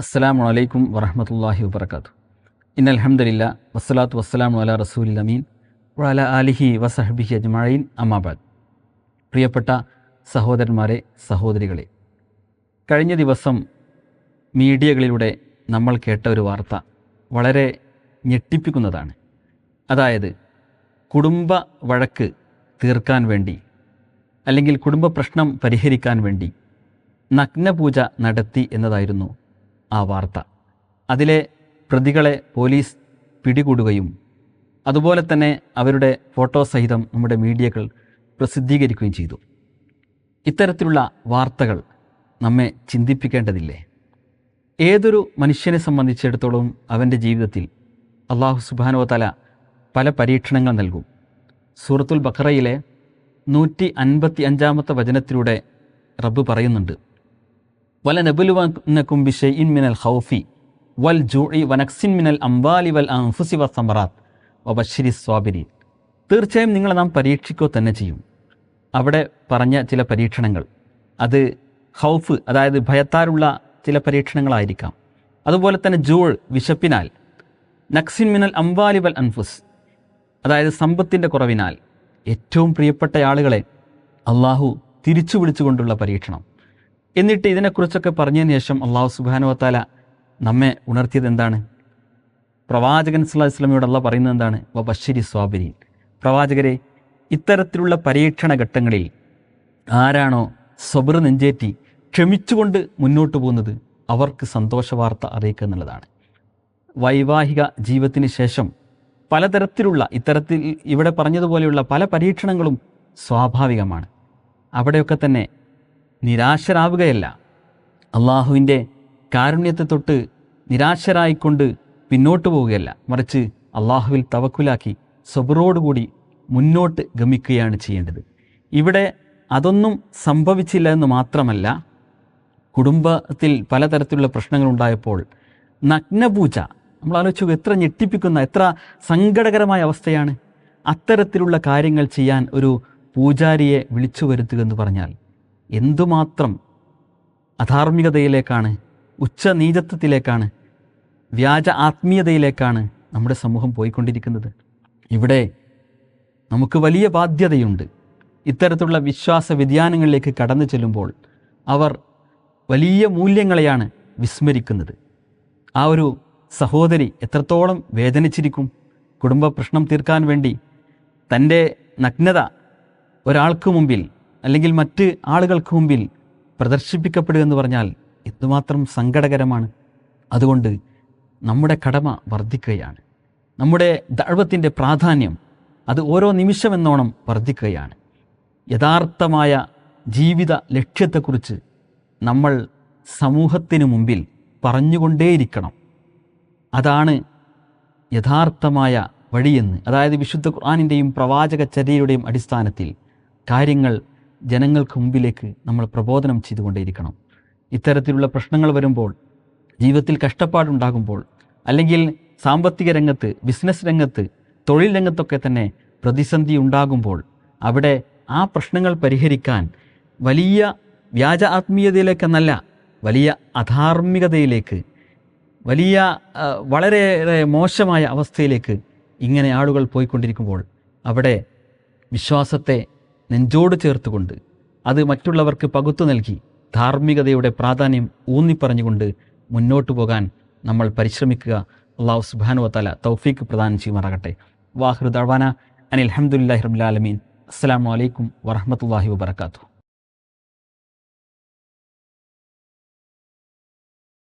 അസ്സലാമു അലൈക്കും വറഹമത്തല്ലാഹി വബർക്കാത്തു ഇൻ അലഹമില്ല വസ്സലാത്തു വസ്സലാമു അല റസൂൽ അമീൻ വഅല ആലിഹി വസഹബിഹി അജ്മഈൻ അമാബാദ് പ്രിയപ്പെട്ട സഹോദരന്മാരെ സഹോദരികളെ കഴിഞ്ഞ ദിവസം മീഡിയകളിലൂടെ നമ്മൾ കേട്ട ഒരു വാർത്ത വളരെ ഞെട്ടിപ്പിക്കുന്നതാണ്. അതായത് കുടുംബ വഴക്ക് തീർക്കാൻ വേണ്ടി അല്ലെങ്കിൽ കുടുംബ പ്രശ്നം പരിഹരിക്കാൻ വേണ്ടി നഗ്നപൂജ നടത്തി എന്നതായിരുന്നു ആ വാർത്ത. അതിലെ പ്രതികളെ പോലീസ് പിടികൂടുകയും അതുപോലെ തന്നെ അവരുടെ ഫോട്ടോ സഹിതം നമ്മുടെ മീഡിയകൾ പ്രസിദ്ധീകരിക്കുകയും ചെയ്തു. ഇത്തരത്തിലുള്ള വാർത്തകൾ നമ്മെ ചിന്തിപ്പിക്കേണ്ടതില്ലേ? ഏതൊരു മനുഷ്യനെ സംബന്ധിച്ചിടത്തോളം അവന്റെ ജീവിതത്തിൽ അള്ളാഹു സുബാനോ തല പല പരീക്ഷണങ്ങൾ നൽകും. സൂറത്തുൽ ബഖറയിലെ നൂറ്റി അൻപത്തി അഞ്ചാമത്തെ വചനത്തിലൂടെ റബ്ബ് പറയുന്നുണ്ട് വല നബുലുവന്നക്കും ബിഷൈഇൻ മിനൽ ഖൗഫി വൽ ജൂഇ വനക്സിൻ മിനൽ അംവാലി വൽ അൻഫുസി സമറാത്ത് വബശ്ശിരി സ്വാബിരി തീർച്ചയായും നിങ്ങളെ നാം പരീക്ഷിക്കുക തന്നെ ചെയ്യും. അവിടെ പറഞ്ഞ ചില പരീക്ഷണങ്ങൾ. അത് ഹൗഫ് അതായത് ഭയത്താലുള്ള ചില പരീക്ഷണങ്ങളായിരിക്കാം. അതുപോലെ തന്നെ ജൂൾ വിശപ്പിനാൽ. നക്സിൻ മിനൽ അംവാലി വൽ അൻഫുസ്. അതായത് സമ്പത്തിന്റെ കുറവിനാൽ. ഏറ്റവും പ്രിയപ്പെട്ട ആളുകളെ അള്ളാഹു തിരിച്ചു വിളിച്ചുകൊണ്ടുള്ള പരീക്ഷണം. എന്നിട്ട് ഇതിനെക്കുറിച്ചൊക്കെ പറഞ്ഞതിന് ശേഷം അള്ളാഹു സുബാനുവത്താല നമ്മെ ഉണർത്തിയത് എന്താണ്? പ്രവാചകൻ സല്ലാഹു വസ്ലമയോട് അള്ള പറയുന്നത് എന്താണ്? വ ബഷരി പ്രവാചകരെ ഇത്തരത്തിലുള്ള പരീക്ഷണ ഘട്ടങ്ങളിൽ ആരാണോ സ്വബർ നെഞ്ചേറ്റി ക്ഷമിച്ചുകൊണ്ട് മുന്നോട്ട് പോകുന്നത് അവർക്ക് സന്തോഷ വാർത്ത അറിയിക്കുക എന്നുള്ളതാണ്. വൈവാഹിക ജീവിതത്തിന് ശേഷം പലതരത്തിലുള്ള ഇത്തരത്തിൽ ഇവിടെ പറഞ്ഞതുപോലെയുള്ള പല പരീക്ഷണങ്ങളും സ്വാഭാവികമാണ്. അവിടെയൊക്കെ തന്നെ നിരാശരാവുകയല്ല. അള്ളാഹുവിന്റെ കാരുണ്യത്തെ തൊട്ട് നിരാശരായിക്കൊണ്ട് പിന്നോട്ട് പോവുകയല്ല. മറിച്ച് അള്ളാഹുവിൽ തവക്കുലാക്കി സ്വബറോടുകൂടി മുന്നോട്ട് ഗമിക്കുകയാണ് ചെയ്യേണ്ടത്. ഇവിടെ അതൊന്നും സംഭവിച്ചില്ല എന്ന് മാത്രമല്ല കുടുംബത്തിൽ പലതരത്തിലുള്ള പ്രശ്നങ്ങൾ പ്രശ്നങ്ങളുണ്ടായപ്പോൾ നഗ്നപൂജ നമ്മൾ ആലോചിച്ചു എത്ര ഞെട്ടിപ്പിക്കുന്ന എത്ര സങ്കടകരമായ അവസ്ഥയാണ്. അത്തരത്തിലുള്ള കാര്യങ്ങൾ ചെയ്യാൻ ഒരു പൂജാരിയെ വിളിച്ചു വരുത്തുക എന്ന് പറഞ്ഞാൽ എന്തുമാത്രം അധാർമികതയിലേക്കാണ് ഉച്ച നീചത്വത്തിലേക്കാണ് വ്യാജ ആത്മീയതയിലേക്കാണ് നമ്മുടെ സമൂഹം പോയിക്കൊണ്ടിരിക്കുന്നത്. ഇവിടെ നമുക്ക് വലിയ ബാധ്യതയുണ്ട്. ഇത്തരത്തിലുള്ള വിശ്വാസ വ്യതിയാനങ്ങളിലേക്ക് കടന്നു ചെല്ലുമ്പോൾ അവർ വലിയ മൂല്യങ്ങളെയാണ് വിസ്മരിക്കുന്നത്. ആ ഒരു സഹോദരി എത്രത്തോളം വേദനിച്ചിരിക്കും. കുടുംബ പ്രശ്നം തീർക്കാൻ വേണ്ടി തന്റെ നഗ്നത ഒരാൾക്ക് മുമ്പിൽ അല്ലെങ്കിൽ മറ്റ് ആളുകൾക്ക് മുമ്പിൽ പ്രദർശിപ്പിക്കപ്പെടുക എന്ന് പറഞ്ഞാൽ എന്തുമാത്രം സങ്കടകരമാണ്. അതുകൊണ്ട് നമ്മുടെ കടമ വർദ്ധിക്കുകയാണ്. നമ്മുടെ ദഴവത്തിന്റെ പ്രാധാന്യം അത് ഓരോ നിമിഷമെന്നോണം വർദ്ധിക്കുകയാണ്. യഥാർത്ഥമായ ജീവിത ലക്ഷ്യത്തെക്കുറിച്ച് നമ്മൾ സമൂഹത്തിനു മുമ്പിൽ പറഞ്ഞുകൊണ്ടേയിരിക്കണം. അതാണ് യഥാർത്ഥമായ വഴിയെന്ന്. അതായത് വിശുദ്ധ ഖുർആാനിന്റെയും പ്രവാചക ചര്യയുടെയും അടിസ്ഥാനത്തിൽ കാര്യങ്ങൾ ജനങ്ങൾക്ക് മുമ്പിലേക്ക് നമ്മൾ പ്രബോധനം ചെയ്തുകൊണ്ടേയിരിക്കണം. ഇത്തരത്തിലുള്ള പ്രശ്നങ്ങൾ വരുമ്പോൾ ജീവിതത്തിൽ കഷ്ടപ്പാടുണ്ടാകുമ്പോൾ അല്ലെങ്കിൽ സാമ്പത്തിക രംഗത്ത് ബിസിനസ് രംഗത്ത് തൊഴിൽ രംഗത്തൊക്കെ തന്നെ പ്രതിസന്ധി ഉണ്ടാകുമ്പോൾ അവിടെ ആ പ്രശ്നങ്ങൾ പരിഹരിക്കാൻ വലിയ വ്യാജ ആത്മീയതയിലേക്കെന്നല്ല വലിയ അധാർമികതയിലേക്ക് വലിയ വളരെയേറെ മോശമായ അവസ്ഥയിലേക്ക് ഇങ്ങനെ ആളുകൾ പോയിക്കൊണ്ടിരിക്കുമ്പോൾ അവിടെ വിശ്വാസത്തെ നെഞ്ചോട് ചേർത്തുകൊണ്ട് അത് മറ്റുള്ളവർക്ക് പകുത്തു നൽകി ധാർമ്മികതയുടെ പ്രാധാന്യം ഊന്നിപ്പറഞ്ഞുകൊണ്ട് മുന്നോട്ട് പോകാൻ നമ്മൾ പരിശ്രമിക്കുക. അള്ളാഹു സുബാനു വത്താല തൗഫീക്ക് പ്രദാനം ചെയ്യുമാറാകട്ടെ. വാഹൃദാന അനിൽ അഹമ്മദുല്ലാഹി റബുലാലമീൻ അസ്സാം വലൈക്കും വറഹമത്തല്ലാഹി വാബർക്കാത്തു